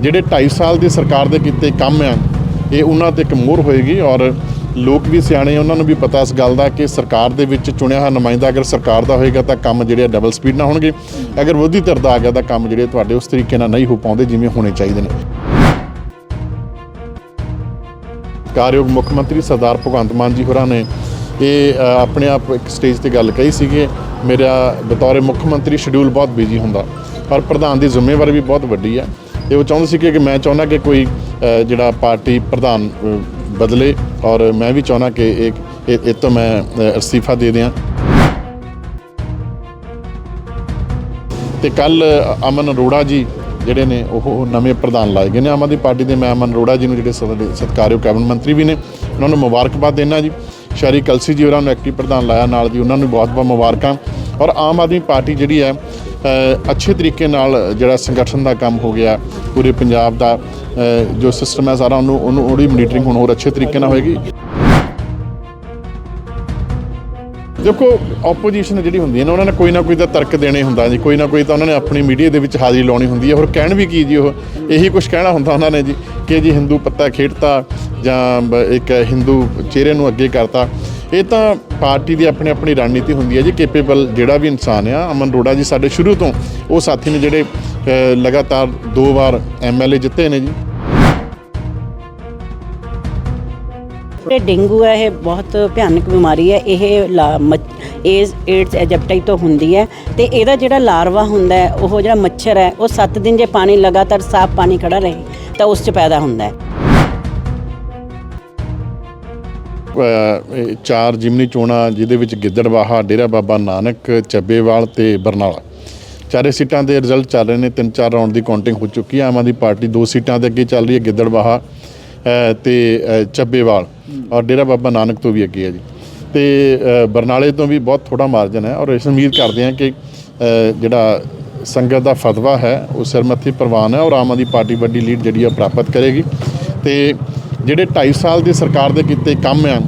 ਜਿਹੜੇ 2.5 ਸਾਲ ਦੀ ਸਰਕਾਰ ਦੇ ਕੀਤੇ ਕੰਮ ਆ, ਇਹ ਉਹਨਾਂ ਤੇ ਇੱਕ ਮੋਹਰ ਹੋਏਗੀ ਔਰ ਲੋਕ ਵੀ ਸਿਆਣੇ ਉਹਨਾਂ ਨੂੰ ਵੀ ਪਤਾ ਇਸ ਗੱਲ ਦਾ ਕਿ ਸਰਕਾਰ ਦੇ ਵਿੱਚ ਚੁਣਿਆ ਹੋਇਆ ਨੁਮਾਇੰਦਾ ਅਗਰ ਸਰਕਾਰ ਦਾ ਹੋਏਗਾ ਤਾਂ ਕੰਮ ਜਿਹੜੇ ਡਬਲ ਸਪੀਡ ਨਾਲ ਹੋਣਗੇ। ਅਗਰ ਵਿਰੋਧੀ ਧਿਰ ਦਾ ਆ ਗਿਆ ਤਾਂ ਕੰਮ ਜਿਹੜੇ ਤੁਹਾਡੇ ਉਸ ਤਰੀਕੇ ਨਾਲ ਨਹੀਂ ਹੋ ਪਾਉਂਦੇ ਜਿਵੇਂ ਹੋਣੇ ਚਾਹੀਦੇ ਨੇ। ਕਾਰਯੋਗ ਮੁੱਖ ਮੰਤਰੀ ਸਰਦਾਰ ਭਗਵੰਤ ਮਾਨ ਜੀ ਹੋਰਾਂ ਨੇ ਇਹ ਆਪਣੇ ਆਪ ਇੱਕ ਸਟੇਜ ਤੇ ਗੱਲ ਕਹੀ ਸੀਗੇ। ਮੇਰਾ ਬਤੌਰ ਮੁੱਖ ਮੰਤਰੀ ਸ਼ਡਿਊਲ ਬਹੁਤ ਬਿਜ਼ੀ ਹੁੰਦਾ, ਪਰ ਪ੍ਰਧਾਨ ਦੀ ਜ਼ਿੰਮੇਵਾਰੀ ਵੀ ਬਹੁਤ ਵੱਡੀ ਹੈ ਤੇ ਉਹ ਚਾਹੁੰਦੇ ਸੀ ਕਿ ਮੈਂ ਚਾਹੁੰਦਾ ਕਿ ਕੋਈ ਜਿਹੜਾ ਪਾਰਟੀ ਪ੍ਰਧਾਨ ਬਦਲੇ ਔਰ ਮੈਂ ਵੀ ਚਾਹੁੰਦਾ ਕਿ ਇੱਕ ਇਹ ਇਹ ਤੋਂ ਮੈਂ ਅਸਤੀਫਾ ਦੇ ਦਿਆਂ। ਤੇ ਕੱਲ ਅਮਨ ਅਰੋੜਾ ਜੀ ਜਿਹੜੇ ਨੇ, ਉਹ ਨਵੇਂ ਪ੍ਰਧਾਨ ਲਾਏ ਗਏ ਨੇ ਆਮ ਆਦਮੀ ਪਾਰਟੀ ਦੇ। ਮੈਂ ਅਮਨ ਅਰੋੜਾ ਜੀ ਨੂੰ ਜਿਹੜੇ ਸਾਡੇ ਸਤਿਕਾਰਯੋਗ ਕੈਬਨਿਟ ਮੰਤਰੀ ਵੀ ਨੇ, ਉਹਨਾਂ ਨੂੰ ਮੁਬਾਰਕਬਾਦ ਦੇਣਾ ਜੀ। ਸ਼ਰੀ ਕਲਸੀ ਜੀ ਉਹਨਾਂ ਨੂੰ ਐਕਟਿਵ ਪ੍ਰਧਾਨ ਲਾਇਆ, ਨਾਲ ਜੀ ਉਹਨਾਂ ਨੂੰ ਬਹੁਤ-ਬਹੁਤ ਮੁਬਾਰਕਾਂ। ਔਰ ਆਮ ਆਦਮੀ ਪਾਰਟੀ ਜਿਹੜੀ ਹੈ ਅੱਛੇ ਤਰੀਕੇ ਨਾਲ ਜਿਹੜਾ ਸੰਗਠਨ ਦਾ ਕੰਮ ਹੋ ਗਿਆ, ਪੂਰੇ ਪੰਜਾਬ ਦਾ ਜੋ ਸਿਸਟਮ ਹੈ ਸਾਰਾ ਉਹਨੂੰ ਉਹਨੂੰ, ਉਹਦੀ ਮੋਨੀਟਰਿੰਗ ਹੁਣ ਹੋਰ ਅੱਛੇ ਤਰੀਕੇ ਨਾਲ ਹੋਏਗੀ। ਦੇਖੋ ਆਪੋਜੀਸ਼ਨ ਜਿਹੜੀ ਹੁੰਦੀ ਹੈ ਨਾ, ਉਹਨਾਂ ਨੇ ਕੋਈ ਨਾ ਕੋਈ ਤਾਂ ਤਰਕ ਦੇਣੇ ਹੁੰਦਾ ਜੀ, ਕੋਈ ਨਾ ਕੋਈ ਤਾਂ ਉਹਨਾਂ ਨੇ ਆਪਣੀ ਮੀਡੀਆ ਦੇ ਵਿੱਚ ਹਾਜ਼ਰੀ ਲਾਉਣੀ ਹੁੰਦੀ ਹੈ। ਹੋਰ ਕਹਿਣ ਵੀ ਕੀ ਜੀ ਉਹ? ਇਹੀ ਕੁਝ ਕਹਿਣਾ ਹੁੰਦਾ ਉਹਨਾਂ ਨੇ ਜੀ, ਕਿ ਜੀ ਹਿੰਦੂ ਪੱਤਾ ਖੇਡਤਾ ਜਾਂ ਇੱਕ ਹਿੰਦੂ ਚਿਹਰੇ ਨੂੰ ਅੱਗੇ ਕਰਤਾ। ਇਹ ਤਾਂ ਪਾਰਟੀ ਦੀ ਆਪਣੀ ਆਪਣੀ ਰਣਨੀਤੀ ਹੁੰਦੀ ਹੈ ਜੀ ਕੇਪੇਬਲ ਜਿਹੜਾ ਵੀ ਇਨਸਾਨ ਆ, ਅਮਨ ਰੋੜਾ ਜੀ ਸਾਡੇ ਸ਼ੁਰੂ ਤੋਂ ਉਹ ਸਾਥੀ ਨੇ ਜਿਹੜੇ ਲਗਾਤਾਰ ਦੋ ਵਾਰ ਐਮਐਲਏ ਜਿੱਤੇ ਨੇ ਜੀ। ਇਹ ਡੇਂਗੂ ਹੈ, ਇਹ ਬਹੁਤ ਭਿਆਨਕ ਬਿਮਾਰੀ ਹੈ, ਇਹ ਲਾ- ਮੱਛ- ਏਜ਼ ਏਡਸ ਐਜੈਪਟਾਈ ਤੋਂ ਹੁੰਦੀ ਹੈ ਤੇ ਇਹਦਾ ਜਿਹੜਾ ਲਾਰਵਾ ਹੁੰਦਾ ਹੈ, ਉਹ ਜਿਹੜਾ ਮੱਛਰ ਹੈ, ਉਹ 7 ਦਿਨ ਜੇ ਪਾਣੀ ਲਗਾਤਾਰ ਸਾਫ਼ ਪਾਣੀ ਖੜਾ ਰਹੇ ਤਾਂ ਉਸ 'ਚ ਪੈਦਾ ਹੁੰਦਾ ਹੈ। ਚਾਰ ਜਿਮਨੀ ਚੋਣਾਂ ਜਿਹਦੇ ਵਿੱਚ ਗਿੱਦੜਵਾਹਾ ਡੇਰਾ ਬਾਬਾ ਨਾਨਕ ਚੱਬੇਵਾਲ ਤੇ ਬਰਨਾਲਾ। ਚਾਰੇ ਸੀਟਾਂ ਦੇ ਰਿਜ਼ਲਟ ਚੱਲ ਰਹੇ ਨੇ ਤਿੰਨ ਚਾਰ ਰਾਉਂਡ ਦੀ ਕਾਊਂਟਿੰਗ ਹੋ ਚੁੱਕੀ ਹੈ। ਆਮ ਆਦਮੀ ਪਾਰਟੀ ਦੋ ਸੀਟਾਂ ਦੇ ਅੱਗੇ ਚੱਲ ਰਹੀ ਹੈ ਗਿੱਦੜਵਾਹਾ ਅ, ਤੇ ਚੱਬੇਵਾਲ ਔਰ ਡੇਰਾ ਬਾਬਾ ਨਾਨਕ ਤੋਂ ਵੀ ਅੱਗੇ ਹੈ ਜੀ। ਤੇ ਬਰਨਾਲੇ ਤੋਂ ਵੀ ਬਹੁਤ ਥੋੜਾ ਮਾਰਜਨ ਹੈ। ਔਰ ਇਸ ਉਮੀਦ ਕਰਦੇ ਹਾਂ ਕਿ ਜਿਹੜਾ ਸੰਗਤ ਦਾ ਫਤਵਾ ਹੈ ਉਹ ਸਿਰਮੱਥੀ ਪ੍ਰਵਾਨ ਹੈ ਔਰ ਆਮ ਆਦਮੀ ਪਾਰਟੀ ਵੱਡੀ ਲੀਡ ਜਿਹੜੀ ਆ ਪ੍ਰਾਪਤ ਕਰੇਗੀ। ਤੇ ਜਿਹੜੇ 2.5 ਸਾਲ ਦੀ ਸਰਕਾਰ ਦੇ ਕੀਤੇ ਕੰਮ ਆ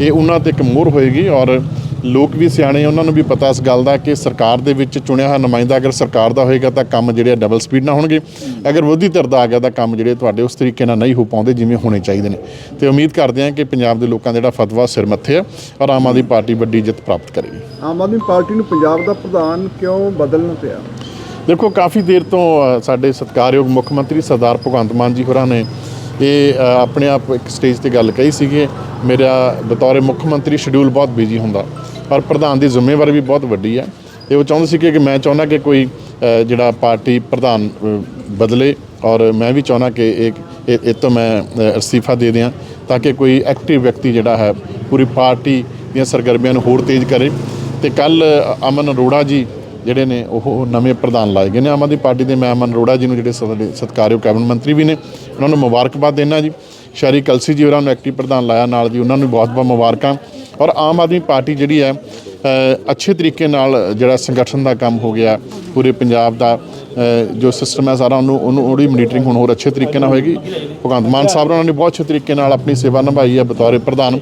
ਇਹ ਉਹਨਾਂ ਤੇ ਇੱਕ ਮੋਹਰ ਹੋਏਗੀ ਔਰ ਲੋਕ ਵੀ ਸਿਆਣੇ ਆ, ਉਹਨਾਂ ਨੂੰ ਵੀ ਪਤਾ ਇਸ ਗੱਲ ਦਾ ਕਿ ਸਰਕਾਰ ਦੇ ਵਿੱਚ ਚੁਣਿਆ ਹੋਇਆ ਨੁਮਾਇੰਦਾ ਅਗਰ ਸਰਕਾਰ ਦਾ ਹੋਏਗਾ ਤਾਂ ਕੰਮ ਜਿਹੜੇ ਡਬਲ ਸਪੀਡ ਨਾਲ ਹੋਣਗੇ। ਅਗਰ ਵਿਰੋਧੀ ਧਿਰ ਦਾ ਆ ਗਿਆ ਤਾਂ ਕੰਮ ਜਿਹੜੇ ਤੁਹਾਡੇ ਉਸ ਤਰੀਕੇ ਨਾਲ ਨਹੀਂ ਹੋ ਪਾਉਂਦੇ ਜਿਵੇਂ ਹੋਣੇ ਚਾਹੀਦੇ ਨੇ। ਤੇ ਉਮੀਦ ਕਰਦੇ ਹਾਂ ਕਿ ਪੰਜਾਬ ਦੇ ਲੋਕਾਂ ਦਾ ਜਿਹੜਾ ਫਤਵਾ ਸਿਰ ਮੱਥੇ ਆ ਔਰ ਆਮ ਆਦਮੀ ਪਾਰਟੀ ਵੱਡੀ ਜਿੱਤ ਪ੍ਰਾਪਤ ਕਰੇਗੀ। ਆਮ ਆਦਮੀ ਪਾਰਟੀ ਨੂੰ ਪੰਜਾਬ ਦਾ ਪ੍ਰਧਾਨ ਕਿਉਂ ਬਦਲਣਾ ਪਿਆ? ਦੇਖੋ ਕਾਫੀ ਦੇਰ ਤੋਂ ਸਾਡੇ ਸਤਿਕਾਰਯੋਗ ਮੁੱਖ ਮੰਤਰੀ ਸਰਦਾਰ ਭਗਵੰਤ ਮਾਨ ਜੀ ਹੋਰਾਂ ਨੇ ਇਹ ਆਪਣੇ ਆਪ ਇੱਕ ਸਟੇਜ ਤੇ ਗੱਲ ਕਹੀ ਸੀਗੀ। ਮੇਰਾ ਬਤੌਰ ਮੁੱਖ ਮੰਤਰੀ ਸ਼ਡਿਊਲ ਬਹੁਤ ਬਿਜ਼ੀ ਹੁੰਦਾ। ਪਰ ਪ੍ਰਧਾਨ ਦੀ ਜ਼ਿੰਮੇਵਾਰੀ ਵੀ ਬਹੁਤ ਵੱਡੀ ਹੈ। ਤੇ ਉਹ ਚਾਹੁੰਦੇ ਸੀ ਕਿ ਮੈਂ ਚਾਹੁੰਦਾ ਕਿ ਕੋਈ ਜਿਹੜਾ ਪਾਰਟੀ ਪ੍ਰਧਾਨ ਬਦਲੇ। ਔਰ ਮੈਂ ਵੀ ਚਾਹੁੰਦਾ ਕਿ ਇੱਕ ਇਹ ਇਹ ਤੋਂ ਮੈਂ ਅਸਤੀਫਾ ਦੇ ਦਿਆਂ ਤਾਂ ਕਿ ਕੋਈ ਐਕਟਿਵ ਵਿਅਕਤੀ ਜਿਹੜਾ ਹੈ, ਪੂਰੀ ਪਾਰਟੀ ਦੀਆਂ ਸਰਗਰਮੀਆਂ ਨੂੰ ਹੋਰ ਤੇਜ਼ ਕਰੇ। ਤੇ ਕੱਲ ਅਮਨ ਅਰੋੜਾ ਜੀ ਜਿਹੜੇ ਨੇ ਉਹ ਨਵੇਂ ਪ੍ਰਧਾਨ ਲਾਏ ਗਏ ਨੇ। ਆਮ ਆਦਮੀ ਪਾਰਟੀ ਦੇ ਮੈਂ ਅਮਨ ਅਰੋੜਾ ਜੀ ਨੂੰ ਜਿਹੜੇ ਸਾਡੇ ਸਤਿਕਾਰਯੋਗ ਕੈਬਨਿਟ ਮੰਤਰੀ ਵੀ ਨੇ, ਉਹਨਾਂ ਨੂੰ ਮੁਬਾਰਕਬਾਦ ਦੇਣਾ ਜੀ। ਸ਼ਰੀ ਕਲਸੀ ਜੀ ਹੋਰਾਂ ਨੂੰ ਐਕਟਿਵ ਪ੍ਰਧਾਨ ਲਾਇਆ ਨਾਲ ਜੀ ਉਹਨਾਂ ਨੂੰ ਬਹੁਤ-ਬਹੁਤ ਮੁਬਾਰਕਾਂ। ਔਰ ਆਮ ਆਦਮੀ ਪਾਰਟੀ ਜਿਹੜੀ ਹੈ ਅੱਛੇ ਤਰੀਕੇ ਨਾਲ ਜਿਹੜਾ ਸੰਗਠਨ ਦਾ ਕੰਮ ਹੋ ਗਿਆ, ਪੂਰੇ ਪੰਜਾਬ ਦਾ ਜੋ ਸਿਸਟਮ ਹੈ ਸਾਰਾ ਉਹਨੂੰ ਉਹਨੂੰ, ਉਹਦੀ ਮੋਨੀਟਰਿੰਗ ਹੁਣ ਹੋਰ ਅੱਛੇ ਤਰੀਕੇ ਨਾਲ ਹੋਏਗੀ। ਭਗਵੰਤ ਮਾਨ ਸਾਹਿਬ ਉਹਨਾਂ ਨੇ ਬਹੁਤ ਅੱਛੇ ਤਰੀਕੇ ਨਾਲ ਆਪਣੀ ਸੇਵਾ ਨਿਭਾਈ ਹੈ ਬਤੌਰ ਪ੍ਰਧਾਨ।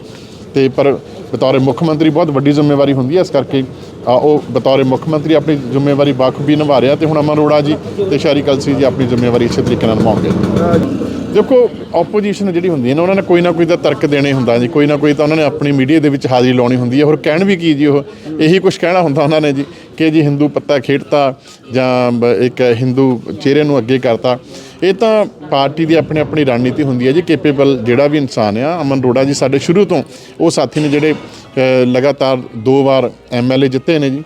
ਤੇ ਪਰ ਬਤੌਰ ਮੁੱਖ ਮੰਤਰੀ ਬਹੁਤ ਵੱਡੀ ਜ਼ਿੰਮੇਵਾਰੀ ਹੁੰਦੀ ਹੈ, ਇਸ ਕਰਕੇ ਉਹ ਬਤੌਰ ਮੁੱਖ ਮੰਤਰੀ ਆਪਣੀ ਜ਼ਿੰਮੇਵਾਰੀ ਬਾਖੂਬੀ ਨਿਭਾ ਰਿਹਾ ਤੇ ਹੁਣ ਅਮਨ ਅਰੋੜਾ ਜੀ ਤੇ ਸ਼ਾਰੀ ਕਲਸੀ ਜੀ ਆਪਣੀ ਜ਼ਿੰਮੇਵਾਰੀ ਅੱਛੇ ਤਰੀਕੇ ਨਾਲ ਨਿਭਾਉਣਗੇ। ਦੇਖੋ ਆਪੋਜੀਸ਼ਨ ਜਿਹੜੀ ਹੁੰਦੀ ਹੈ ਨਾ, ਉਹਨਾਂ ਨੇ ਕੋਈ ਨਾ ਕੋਈ ਤਾਂ ਤਰਕ ਦੇਣੇ ਹੁੰਦਾ ਜੀ, ਕੋਈ ਨਾ ਕੋਈ ਤਾਂ ਉਹਨਾਂ ਨੇ ਆਪਣੀ ਮੀਡੀਆ ਦੇ ਵਿੱਚ ਹਾਜ਼ਰੀ ਲਾਉਣੀ ਹੁੰਦੀ ਹੈ। ਹੋਰ ਕਹਿਣ ਵੀ ਕੀ ਜੀ ਉਹ? ਇਹੀ ਕੁਝ ਕਹਿਣਾ ਹੁੰਦਾ ਉਹਨਾਂ ਨੇ ਜੀ ਕਿ ਜੀ ਹਿੰਦੂ ਪੱਤਾ ਖੇਡਤਾ ਜਾਂ ਇੱਕ ਹਿੰਦੂ ਚਿਹਰੇ ਨੂੰ ਅੱਗੇ ਕਰਤਾ। ਇਹ ਤਾਂ ਪਾਰਟੀ ਦੀ ਆਪਣੀ ਆਪਣੀ ਰਣਨੀਤੀ ਹੁੰਦੀ ਹੈ ਜੀ ਕੇਪੇਬਲ ਜਿਹੜਾ ਵੀ ਇਨਸਾਨ ਆ, ਅਮਨ ਰੋੜਾ ਜੀ ਸਾਡੇ ਸ਼ੁਰੂ ਤੋਂ ਉਹ ਸਾਥੀ ਨੇ ਜਿਹੜੇ ਲਗਾਤਾਰ ਦੋ ਵਾਰ ਐਮਐਲਏ ਜਿੱਤੇ ਨੇ ਜੀ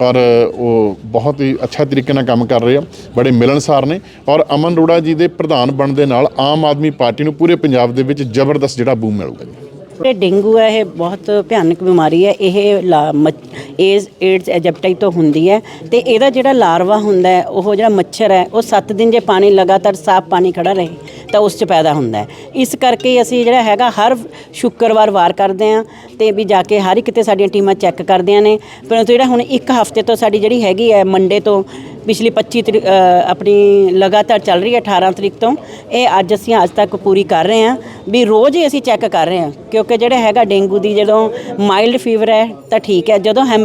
ਔਰ ਉਹ ਬਹੁਤ ਹੀ ਅੱਛਾ ਤਰੀਕੇ ਨਾਲ ਕੰਮ ਕਰ ਰਹੇ ਆ, ਬੜੇ ਮਿਲਣਸਾਰ ਨੇ ਔਰ ਅਮਨ ਅਰੋੜਾ ਜੀ ਦੇ ਪ੍ਰਧਾਨ ਬਣਨ ਦੇ ਨਾਲ ਆਮ ਆਦਮੀ ਪਾਰਟੀ ਨੂੰ ਪੂਰੇ ਪੰਜਾਬ ਦੇ ਵਿੱਚ ਜ਼ਬਰਦਸਤ ਜਿਹੜਾ ਬੂਮ ਮਿਲੂਗਾ ਜੀ। ਇਹ ਡੇਂਗੂ ਹੈ, ਇਹ ਬਹੁਤ ਭਿਆਨਕ ਬਿਮਾਰੀ ਹੈ, ਇਹ ਲਾ- ਮੱਛ- ਏਜ਼ ਏਡਸ ਐਜੈਪਟਾਈ ਤੋਂ ਹੁੰਦੀ ਹੈ ਤੇ ਇਹਦਾ ਜਿਹੜਾ ਲਾਰਵਾ ਹੁੰਦਾ ਹੈ, ਉਹ ਜਿਹੜਾ ਮੱਛਰ ਹੈ, ਉਹ 7 ਦਿਨ ਜੇ ਪਾਣੀ ਲਗਾਤਾਰ ਸਾਫ਼ ਪਾਣੀ ਖੜਾ ਰਹੇ। ਤਾਂ ਉਸ 'ਚ ਪੈਦਾ ਹੁੰਦਾ ਇਸ ਕਰਕੇ ਅਸੀਂ ਜਿਹੜਾ ਹੈਗਾ ਹਰ ਸ਼ੁੱਕਰਵਾਰ ਵਾਰ ਕਰਦੇ ਆ ਤੇ ਵੀ ਜਾ ਕੇ ਹਰ ਇੱਕ ਤੇ ਸਾਡੀਆਂ ਟੀਮਾਂ ਚੈੱਕ ਕਰਦੀਆਂ ਨੇ। ਪਰੰਤੂ ਜਿਹੜਾ ਹੁਣ ਇੱਕ ਹਫ਼ਤੇ ਤੋਂ ਸਾਡੀ ਜਿਹੜੀ ਹੈਗੀ ਹੈ ਮੰਡੇ ਤੋਂ ਪਿਛਲੀ 25 ਤਰੀ- ਆਪਣੀ ਲਗਾਤਾਰ ਚੱਲ ਰਹੀ ਹੈ 18 ਤਰੀਕ ਤੋਂ, ਇਹ ਅੱਜ ਅਸੀਂ ਅੱਜ ਤੱਕ ਪੂਰੀ ਕਰ ਰਹੇ ਹਾਂ। ਵੀ ਰੋਜ਼ ਹੀ ਅਸੀਂ ਚੈੱਕ ਕਰ ਰਹੇ ਹਾਂ, ਕਿਉਂਕਿ ਜਿਹੜਾ ਹੈਗਾ ਡੇਂਗੂ ਦੀ ਜਦੋਂ ਮਾਈਲਡ ਫੀਵਰ ਹੈ ਤਾਂ ਠੀਕ ਹੈ, ਜਦੋਂ ਹੈਮ